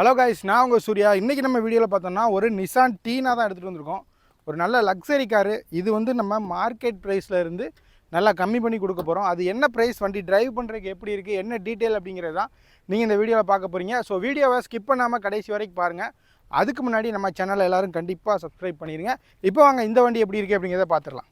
Hello guys நான் உங்கள் சூர்யா. இன்றைக்கி நம்ம வீடியோவில் பார்த்தோம்னா ஒரு நிசான் டீனா தான் எடுத்துகிட்டு வந்திருக்கோம். ஒரு நல்ல லக்ஸரி காரு இது வந்து நம்ம மார்க்கெட் ப்ரைஸில் இருந்து நல்லா கம்மி பண்ணி கொடுக்க போகிறோம் அது என்ன ப்ரைஸ் வண்டி டிரைவ் பண்ணுறதுக்கு எப்படி இருக்குது என்ன டீட்டெயில் அப்படிங்கிறது தான் நீங்கள் இந்த வீடியோவில் பார்க்க போகிறீங்க ஸோ வீடியோவை ஸ்கிப் பண்ணாமல் கடைசி வரைக்கும் பாருங்கள் அதுக்கு முன்னாடி நம்ம சேனலை எல்லோரும் கண்டிப்பாக சப்ஸ்கிரைப் பண்ணிடுங்க இப்போ வாங்க இந்த வண்டி எப்படி இருக்குது அப்படிங்கிறத பார்த்துடலாம்.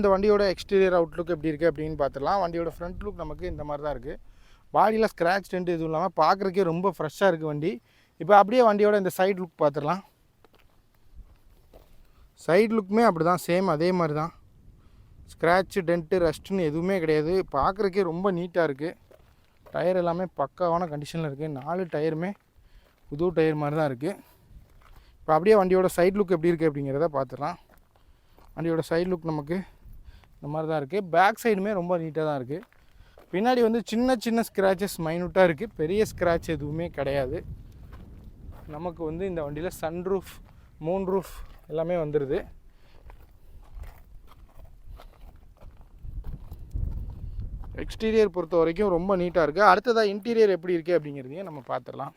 இந்த வண்டியோட எக்ஸ்டீரியர் அவுட்லுக் எப்படி இருக்குது அப்படின்னு பார்த்துடலாம். வண்டியோட ஃப்ரண்ட் லுக் நமக்கு இந்த மாதிரி தான் இருக்குது பாடியில் ஸ்க்ராட்ச் டென்ட் எதுவும் இல்லாமல் பார்க்குறக்கே ரொம்ப ஃப்ரெஷ்ஷாக இருக்குது வண்டி. இப்போ அப்படியே வண்டியோட இந்த சைடு லுக் பார்த்துடலாம். சைடு லுக்குமே அப்படி தான் சேம் அதே மாதிரி தான். ஸ்க்ராட்சு டென்ட்டு ரஸ்ட்டுன்னு எதுவுமே கிடையாது. பார்க்குறக்கே ரொம்ப நீட்டாக இருக்குது டயர் எல்லாமே பக்காவான கண்டிஷனில் இருக்குது நாலு டயருமே புது டயர் மாதிரி தான் இருக்குது இப்போ அப்படியே வண்டியோட சைட் லுக் எப்படி இருக்குது அப்படிங்கிறத பார்த்துடலாம். வண்டியோட சைட் லுக் நமக்கு இந்த மாதிரி தான் இருக்குது பேக் சைடுமே ரொம்ப நீட்டாக தான் இருக்குது பின்னாடி வந்து சின்ன சின்ன ஸ்க்ராச்சஸ் மைனூட்டாக இருக்குது பெரிய ஸ்க்ராட்ச் எதுவுமே கிடையாது. நமக்கு வந்து இந்த வண்டியில் சன் ரூஃப் மூன் ரூஃப் எல்லாமே வந்துடுது எக்ஸ்டீரியர் பொறுத்த வரைக்கும் ரொம்ப நீட்டாக இருக்குது அடுத்ததாக இன்டீரியர் எப்படி இருக்குது அப்படிங்கிறதையும் நம்ம பார்த்துடலாம்.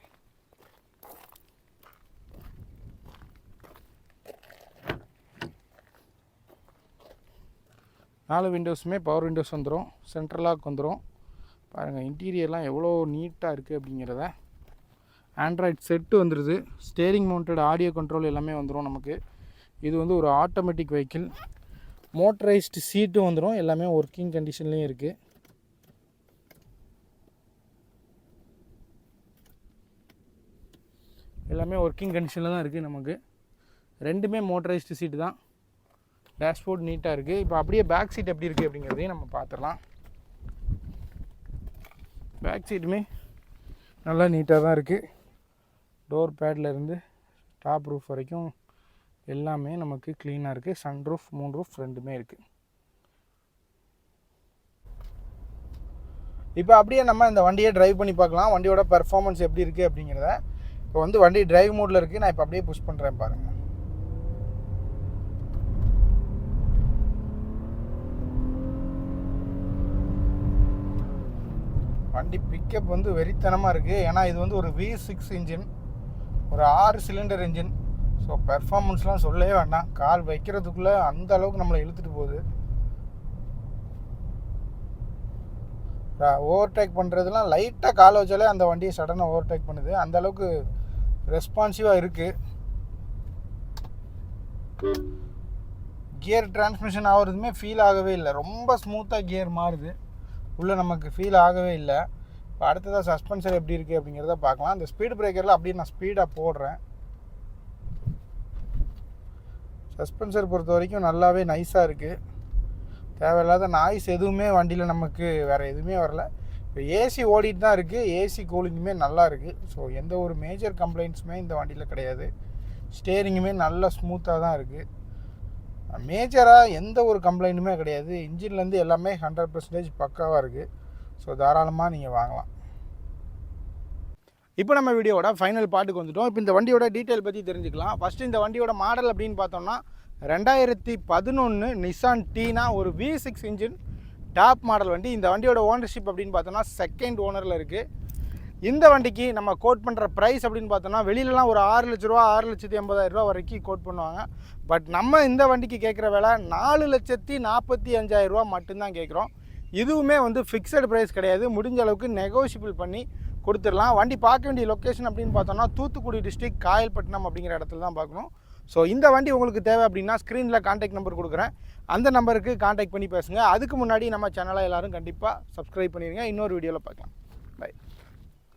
நாலு விண்டோஸுமே பவர் விண்டோஸ் வந்துடும் சென்ட்ரல் லாக் வந்துடும் பாருங்கள் இன்டீரியர்லாம் எவ்வளோ நீட்டாக இருக்குது அப்படிங்கிறத. ஆண்ட்ராய்ட் செட்டு வந்துடுது ஸ்டேரிங் மவுண்டட் ஆடியோ கண்ட்ரோல் எல்லாமே வந்துடும் நமக்கு. இது வந்து ஒரு ஆட்டோமேட்டிக் வெஹிக்கிள் மோட்டரைஸ்டு சீட்டும் வந்துடும் எல்லாமே ஒர்க்கிங் கண்டிஷன்லேயும் இருக்குது எல்லாமே ஒர்க்கிங் கண்டிஷனில் தான் இருக்குது நமக்கு. ரெண்டுமே மோட்டரைஸ்டு சீட்டு தான். டேஷ்போர்ட் நீட்டாக இருக்குது இப்போ அப்படியே பேக் சீட் எப்படி இருக்குது அப்படிங்கிறதையும் நம்ம பார்த்துடலாம் பேக் சீட்டுமே நல்லா நீட்டாக தான் இருக்குது டோர் பேட்லேருந்து டாப் ரூஃப் வரைக்கும் எல்லாமே நமக்கு க்ளீனாக இருக்குது சன் ரூஃப் மூன் ரூஃப் ரெண்டுமே இருக்குது இப்போ அப்படியே நம்ம இந்த வண்டியை டிரைவ் பண்ணி பார்க்கலாம். வண்டியோட பெர்ஃபார்மன்ஸ் எப்படி இருக்குது அப்படிங்கிறத. இப்போ வந்து வண்டி டிரைவ் மோடில் இருக்குது நான் இப்போ அப்படியே புஷ் பண்ணுறேன் பாருங்கள் வண்டி பிக்கப் வந்து வெறித்தனமாக இருக்குது ஏன்னா இது வந்து ஒரு வி சிக்ஸ் இன்ஜின் ஒரு ஆறு சிலிண்டர் இன்ஜின் ஸோ பெர்ஃபார்மன்ஸ்லாம் சொல்லவே வேண்டாம். கால் வைக்கிறதுக்குள்ளே அந்த அளவுக்கு நம்மளை இழுத்துட்டு போகுது. ஓவர்டேக் பண்ணுறதுலாம் லைட்டாக கால் வச்சாலே அந்த வண்டியை சடனாக ஓவர்டேக் பண்ணுது. அந்த அளவுக்கு ரெஸ்பான்சிவாக இருக்குது கியர் டிரான்ஸ்மிஷன் ஆகிறதுமே ஃபீல் ஆகவே இல்லை. ரொம்ப ஸ்மூத்தாக கியர் மாறுது. உள்ளே நமக்கு ஃபீல் ஆகவே இல்லை. இப்போ அடுத்ததாக சஸ்பென்சர் எப்படி இருக்குது அப்படிங்கிறத பார்க்கலாம். அந்த ஸ்பீடு பிரேக்கரில் அப்படியே நான் ஸ்பீடாக போடுறேன். சஸ்பென்சர் பொறுத்த வரைக்கும் நல்லாவே நைஸாக இருக்குது தேவையில்லாத நாய்ஸ் எதுவுமே வண்டியில் நமக்கு வேறு எதுவுமே வரல. இப்போ ஏசி ஓடிட்டு தான் இருக்குது ஏசி கூலிங்குமே நல்லா இருக்குது ஸோ எந்த ஒரு மேஜர் கம்ப்ளைண்ட்ஸுமே இந்த வண்டியில் கிடையாது. ஸ்டேரிங்குமே நல்லா ஸ்மூத்தாக தான் இருக்குது மேஜராக எந்த ஒரு கம்ப்ளைண்ட்டுமே கிடையாது. இன்ஜின்லேருந்து எல்லாமே ஹண்ட்ரட் பர்சன்டேஜ் பக்காவாக இருக்குது ஸோ தாராளமாக நீங்கள் வாங்கலாம். இப்போ நம்ம வீடியோட ஃபைனல் பாட்டுக்கு வந்துட்டோம். இப்போ இந்த வண்டியோட டீட்டெயில் பற்றி தெரிஞ்சுக்கலாம். ஃபஸ்ட்டு இந்த வண்டியோட மாடல் அப்படின்னு பார்த்தோம்னா ரெண்டாயிரத்தி பதினொன்று நிசான் டீனா ஒரு V six engine top model வண்டி. இந்த வண்டியோட ஓனர்ஷிப் அப்படின்னு பார்த்தோம்னா செகண்ட் ஓனரில் இருக்குது இந்த வண்டிக்கு நம்ம கோட் பண்ணுற ப்ரைஸ் அப்படின்னு பார்த்தோம்னா வெளியிலலாம் ஒரு ஆறு லட்ச ரூபா ஆறு லட்சத்தி எண்பதாயிரம் ரூபா வரைக்கும் கோட் பண்ணுவாங்க. பட் நம்ம இந்த வண்டிக்கு கேட்குற விலை நாலு லட்சத்தி நாற்பத்தி அஞ்சாயிரம் ரூபா மட்டும்தான் கேட்குறோம். இதுவுமே வந்து ஃபிக்ஸட் ப்ரைஸ் கிடையாது. முடிஞ்ச அளவுக்கு நெகோஷியபிள் பண்ணி கொடுத்துடலாம். வண்டி பார்க்க வேண்டிய லொக்கேஷன் அப்படின்னு பார்த்தோம்னா தூத்துக்குடி டிஸ்ட்ரிக் காயல்பட்டினம் அப்படிங்கிற இடத்துல தான் பார்க்கணும். ஸோ இந்த வண்டி உங்களுக்கு தேவை அப்படின்னா ஸ்க்ரீனில் காண்டாக்ட் நம்பர் கொடுக்குறேன். அந்த நம்பருக்கு காண்டாக்ட் பண்ணி பேசுங்கள் அதுக்கு முன்னாடி நம்ம சேனலை எல்லோரும் கண்டிப்பாக சப்ஸ்கிரைப் பண்ணிடுங்க இன்னொரு வீடியோவில் பார்க்கலாம். பை